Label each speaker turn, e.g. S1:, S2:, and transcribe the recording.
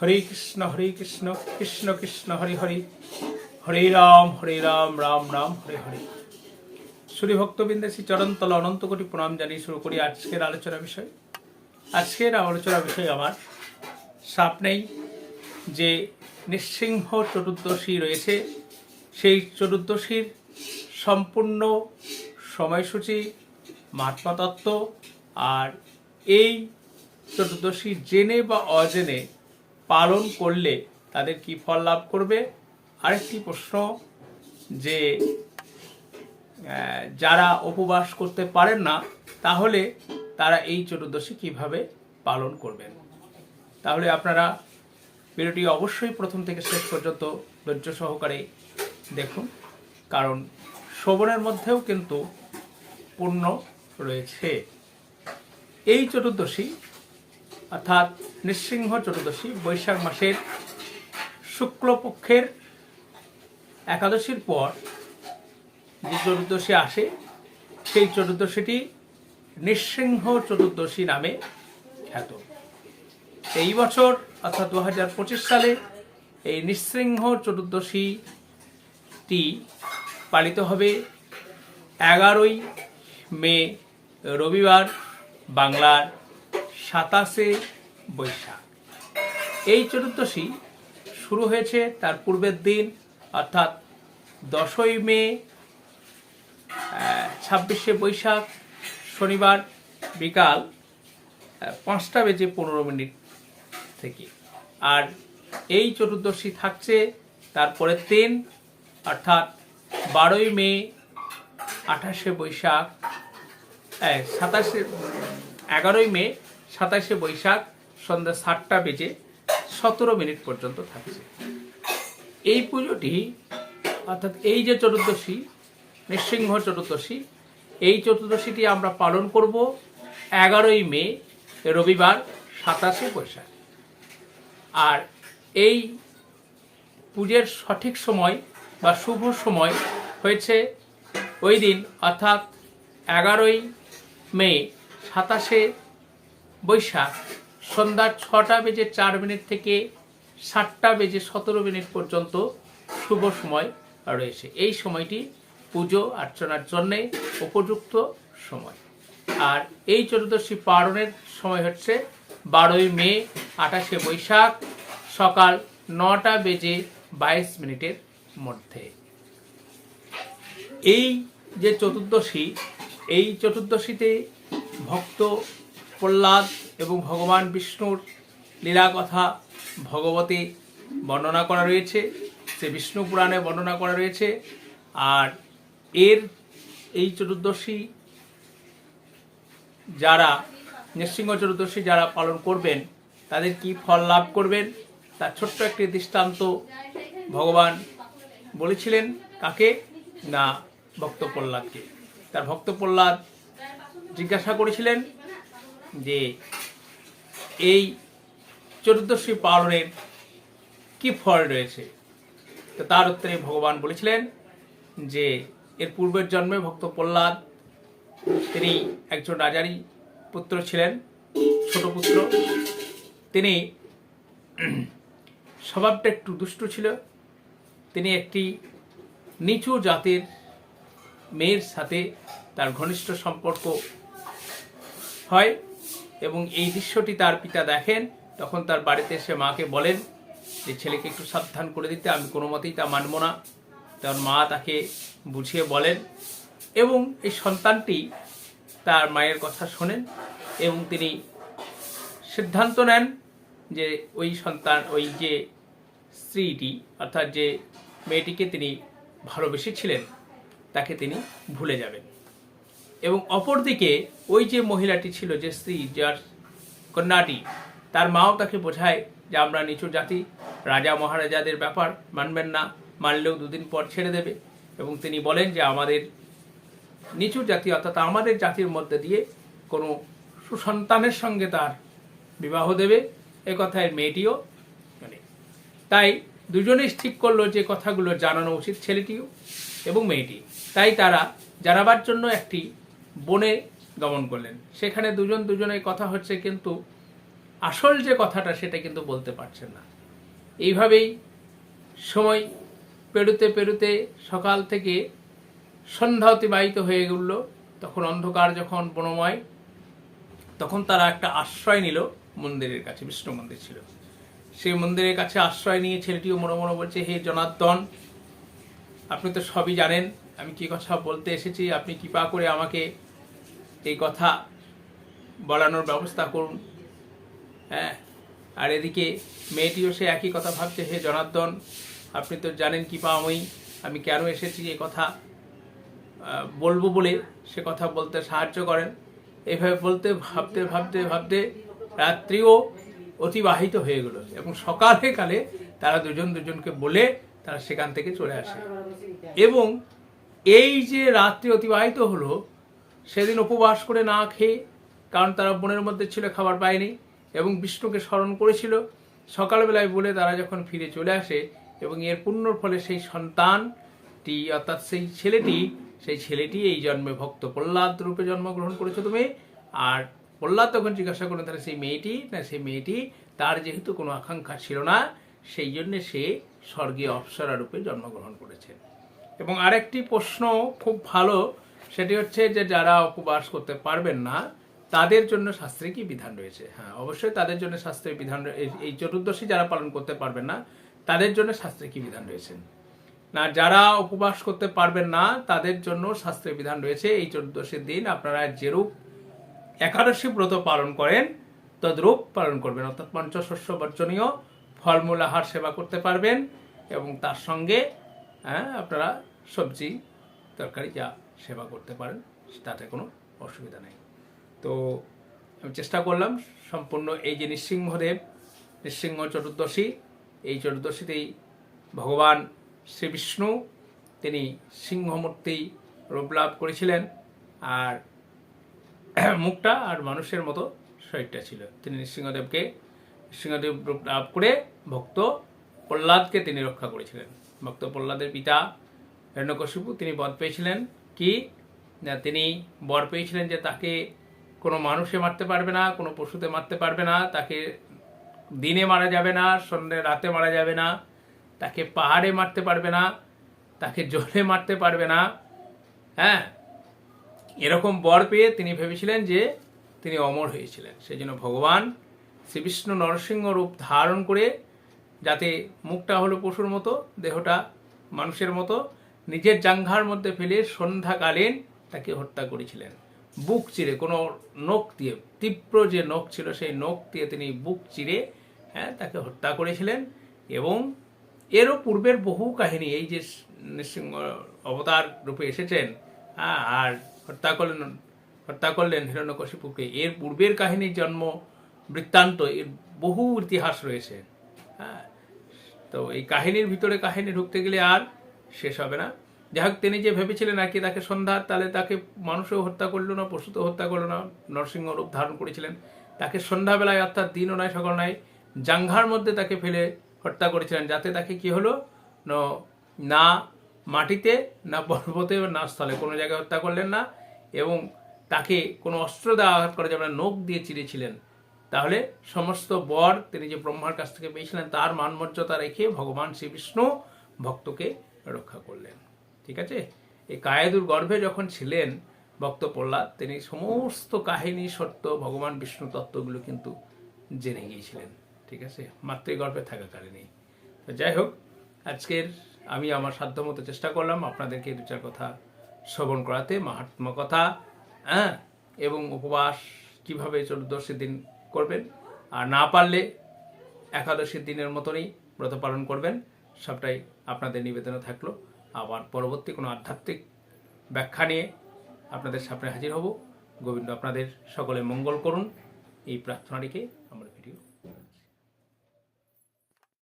S1: হরে কৃষ্ণ হরে কৃষ্ণ কৃষ্ণ কৃষ্ণ হরে হরে হরে রাম হরে রাম রাম রাম হরে হরে শ্রী ভক্তবৃন্দে শ্রী চরণতল অনন্ত কোটি প্রণাম জানিয়ে শুরু করি আজকের আলোচনা বিষয় আজকের আলোচনা বিষয় আমার সামনেই যে নৃসিংহ চতুর্দশী রয়েছে সেই চতুর্দশীর সম্পূর্ণ সময়সূচি মহাত্মা তত্ত্ব আর এই চতুর্দশী জেনে বা অজেনে পালন করলে তাদের কি ফল লাভ করবে আরেকটি প্রশ্ন যে যারা উপবাস করতে পারেন না তাহলে তারা এই চতুর্দশী কিভাবে পালন করবেন তাহলে আপনারা ভিডিওটি অবশ্যই প্রথম থেকে শেষ পর্যন্ত ধৈর্য সহকারে দেখুন কারণ শ্রবণের মধ্যেও কিন্তু পূর্ণ রয়েছে এই চতুর্দশী অর্থাৎ নৃসিংহ চতুর্দশী বৈশাখ মাসের শুক্লপক্ষের একাদশীর পর যে চতুর্দশী আসে সেই চতুর্দশীটি নৃসিংহ চতুর্দশী নামে খ্যাত এই বছর অর্থাৎ দু সালে এই নৃসিংহ চতুর্দশীটি পালিত হবে এগারোই মে রবিবার বাংলার সাতাশে বৈশাখ এই চতুর্দশী শুরু হয়েছে তার পূর্বের দিন অর্থাৎ দশই মে ছাব্বিশে বৈশাখ শনিবার বিকাল পাঁচটা বেজে পনেরো মিনিট থেকে আর এই চতুর্দশী থাকছে তারপরের দিন অর্থাৎ বারোই মে আঠাশে বৈশাখ সাতাশে এগারোই মে সাতাশে বৈশাখ সন্ধ্যা সাতটা বেজে সতেরো মিনিট পর্যন্ত থাকছে এই পুজোটি অর্থাৎ এই যে চতুর্দশী নৃসিংহ চতুর্দশী এই চতুর্দশীটি আমরা পালন করব এগারোই মে রবিবার সাতাশে বৈশাখ আর এই পুজোর সঠিক সময় বা শুভ সময় হয়েছে ওই দিন অর্থাৎ এগারোই মে সাতাশে বৈশাখ সন্ধ্যা ছটা বেজে চার মিনিট থেকে সাতটা বেজে সতেরো মিনিট পর্যন্ত শুভ সময় রয়েছে এই সময়টি পুজো অর্চনার জন্যে উপযুক্ত সময় আর এই চতুর্দশী পালনের সময় হচ্ছে বারোই মে আঠাশে বৈশাখ সকাল নটা বেজে বাইশ মিনিটের মধ্যে এই যে চতুর্দশী এই চতুর্দশীতে ভক্ত প্রহ্লাদ এবং ভগবান বিষ্ণুর লীলা কথা ভগবতী বর্ণনা করা রয়েছে সে বিষ্ণু পুরাণে বর্ণনা করা রয়েছে আর এর এই চতুর্দশী যারা নৃসিংহ চতুর্দশী যারা পালন করবেন তাদের কি ফল লাভ করবেন তার ছোট্ট একটি দৃষ্টান্ত ভগবান বলেছিলেন কাকে না ভক্ত প্রহ্লাদকে তার ভক্ত প্রহ্লাদ জিজ্ঞাসা করেছিলেন যে এই চতুর্দশী পালনের কি ফল রয়েছে তো তার উত্তরে ভগবান বলেছিলেন যে এর পূর্বের জন্মে ভক্ত প্রহ্লাদ তিনি একজন রাজারই পুত্র ছিলেন ছোট পুত্র তিনি স্বভাবটা একটু দুষ্ট ছিল তিনি একটি নিচু জাতের মেয়ের সাথে তার ঘনিষ্ঠ সম্পর্ক হয় এবং এই দৃশ্যটি তার পিতা দেখেন তখন তার বাড়িতে এসে মাকে বলেন যে ছেলেকে একটু সাবধান করে দিতে আমি কোনো মতেই তা মানব না তার মা তাকে বুঝিয়ে বলেন এবং এই সন্তানটি তার মায়ের কথা শোনেন এবং তিনি সিদ্ধান্ত নেন যে ওই সন্তান ওই যে স্ত্রীটি অর্থাৎ যে মেয়েটিকে তিনি ভালোবেসেছিলেন তাকে তিনি ভুলে যাবেন এবং অপরদিকে ওই যে মহিলাটি ছিল যে স্ত্রী যার কন্যাটি তার মাও তাকে বোঝায় যে আমরা নিচু জাতি রাজা মহারাজাদের ব্যাপার মানবেন না মানলেও দুদিন পর ছেড়ে দেবে এবং তিনি বলেন যে আমাদের নিচু জাতি অর্থাৎ আমাদের জাতির মধ্যে দিয়ে কোনো সুসন্তানের সঙ্গে তার বিবাহ দেবে এ কথায় মেয়েটিও মানে তাই দুজনেই ঠিক করলো যে কথাগুলো জানানো উচিত ছেলেটিও এবং মেয়েটি তাই তারা জানাবার জন্য একটি বনে গমন করলেন সেখানে দুজন দুজনের কথা হচ্ছে কিন্তু আসল যে কথাটা সেটা কিন্তু বলতে পারছেন না এইভাবেই সময় পেরুতে পেরুতে সকাল থেকে সন্ধ্যা অতিবাহিত হয়ে গেল তখন অন্ধকার যখন বনময় তখন তারা একটা আশ্রয় নিল মন্দিরের কাছে বিষ্ণু মন্দির ছিল সেই মন্দিরের কাছে আশ্রয় নিয়ে ছেলেটিও মনে মনে বলছে হে জনার্দন আপনি তো সবই জানেন আমি কি কথা বলতে এসেছি আপনি কৃপা করে আমাকে এই কথা বলানোর ব্যবস্থা করুন হ্যাঁ আর এদিকে মেয়েটিও সে একই কথা ভাবছে হে জনার্দন আপনি তো জানেন কি পা আমি আমি কেন এসেছি এ কথা বলবো বলে সে কথা বলতে সাহায্য করেন এভাবে বলতে ভাবতে ভাবতে ভাবতে রাত্রিও অতিবাহিত হয়ে গেল এবং সকালে কালে তারা দুজন দুজনকে বলে তারা সেখান থেকে চলে আসে এবং এই যে রাত্রি অতিবাহিত হলো সেদিন উপবাস করে না খেয়ে কারণ তারা বনের মধ্যে ছিল খাবার পায়নি এবং বিষ্ণুকে স্মরণ করেছিল সকালবেলায় বলে তারা যখন ফিরে চলে আসে এবং এর পুণ্যর ফলে সেই সন্তানটি অর্থাৎ সেই ছেলেটি সেই ছেলেটি এই জন্মে ভক্ত প্রহ্লাদ রূপে জন্মগ্রহণ করেছো তুমি আর প্রহ্লাদ তখন জিজ্ঞাসা করলেন তাহলে সেই মেয়েটি না সেই মেয়েটি তার যেহেতু কোনো আকাঙ্ক্ষা ছিল না সেই জন্যে সে স্বর্গীয় অপ্সরা রূপে জন্মগ্রহণ করেছে এবং আরেকটি প্রশ্ন খুব ভালো সেটি হচ্ছে যে যারা উপবাস করতে পারবেন না তাদের জন্য শাস্ত্রে কি বিধান রয়েছে হ্যাঁ অবশ্যই তাদের জন্য শাস্ত্রে বিধান এই চতুর্দশী যারা পালন করতে পারবেন না তাদের জন্য শাস্ত্রে কি বিধান রয়েছে না যারা উপবাস করতে পারবেন না তাদের জন্য শাস্ত্রে বিধান রয়েছে এই চতুর্দশীর দিন আপনারা যেরূপ একাদশী ব্রত পালন করেন তদ্রূপ পালন করবেন অর্থাৎ পঞ্চশস্য বর্জনীয় ফলমূল আহার সেবা করতে পারবেন এবং তার সঙ্গে হ্যাঁ আপনারা সবজি তরকারি যা সেবা করতে পারেন তাতে কোনো অসুবিধা নেই তো আমি চেষ্টা করলাম সম্পূর্ণ এই যে নৃসিংহদেব নৃসিংহ চতুর্দশী এই চতুর্দশীতেই ভগবান শ্রীবিষ্ণু তিনি সিংহমূর্তি রূপ লাভ করেছিলেন আর মুখটা আর মানুষের মতো শরীরটা ছিল তিনি নৃসিংহদেবকে নৃসিংহদেব রূপ লাভ করে ভক্ত প্রহ্লাদকে তিনি রক্ষা করেছিলেন ভক্ত প্রহ্লাদের পিতা হিরণ্যকশিপু তিনি বধ পেয়েছিলেন কি তিনি বর পেয়েছিলেন যে তাকে কোনো মানুষে মারতে পারবে না কোনো পশুতে মারতে পারবে না তাকে দিনে মারা যাবে না সন্ধ্যে রাতে মারা যাবে না তাকে পাহাড়ে মারতে পারবে না তাকে জলে মারতে পারবে না হ্যাঁ এরকম বর পেয়ে তিনি ভেবেছিলেন যে তিনি অমর হয়েছিলেন সেই জন্য ভগবান শ্রীবিষ্ণু নরসিংহ রূপ ধারণ করে যাতে মুখটা হলো পশুর মতো দেহটা মানুষের মতো নিজের জাঙ্ঘার মধ্যে ফেলে সন্ধ্যাকালীন তাকে হত্যা করেছিলেন বুক চিরে কোনো নখ দিয়ে তীব্র যে নখ ছিল সেই নখ দিয়ে তিনি বুক চিরে হ্যাঁ তাকে হত্যা করেছিলেন এবং এরও পূর্বের বহু কাহিনী এই যে নৃসিংহ অবতার রূপে এসেছেন হ্যাঁ আর হত্যা করলেন হত্যা করলেন হিরণ্যকশিপুকে এর পূর্বের কাহিনীর জন্ম বৃত্তান্ত এর বহু ইতিহাস রয়েছে হ্যাঁ তো এই কাহিনীর ভিতরে কাহিনী ঢুকতে গেলে আর শেষ হবে না যাই হোক তিনি যে ভেবেছিলেন আর কি তাকে সন্ধ্যা তাহলে তাকে মানুষও হত্যা করলো না পশুতেও হত্যা করলো না নরসিংহ রূপ ধারণ করেছিলেন তাকে সন্ধ্যাবেলায় অর্থাৎ দিনও নয় সকাল নয় জাংঘার মধ্যে তাকে ফেলে হত্যা করেছিলেন যাতে তাকে কি হলো না মাটিতে না পর্বতে না স্থলে কোনো জায়গায় হত্যা করলেন না এবং তাকে কোনো অস্ত্র দেওয়া আঘাত করা যাবে না নোখ দিয়ে চিড়েছিলেন তাহলে সমস্ত বর তিনি যে ব্রহ্মার কাছ থেকে পেয়েছিলেন তার মানমর্যাদা রেখে ভগবান শ্রীবিষ্ণু ভক্তকে রক্ষা করলেন ঠিক আছে এই কায়েদুর গর্ভে যখন ছিলেন ভক্ত প্রহ্লাদ তিনি সমস্ত কাহিনী সত্য ভগবান বিষ্ণু তত্ত্বগুলো কিন্তু জেনে গিয়েছিলেন ঠিক আছে মাতৃগর্ভে থাকাকালীনই তো যাই হোক আজকের আমি আমার সাধ্যমতো চেষ্টা করলাম আপনাদেরকে দু চার কথা শ্রবণ করাতে মাহাত্ম কথা হ্যাঁ এবং উপবাস কীভাবে চতুর্দশীর দিন করবেন আর না পারলে একাদশীর দিনের মতনই ব্রত পালন করবেন সবটাই আপনাদের নিবেদনে থাকলো আবার পরবর্তী কোনো আধ্যাত্মিক ব্যাখ্যা নিয়ে আপনাদের সামনে হাজির হব গোবিন্দ আপনাদের সকলে মঙ্গল করুন এই প্রার্থনাটিকে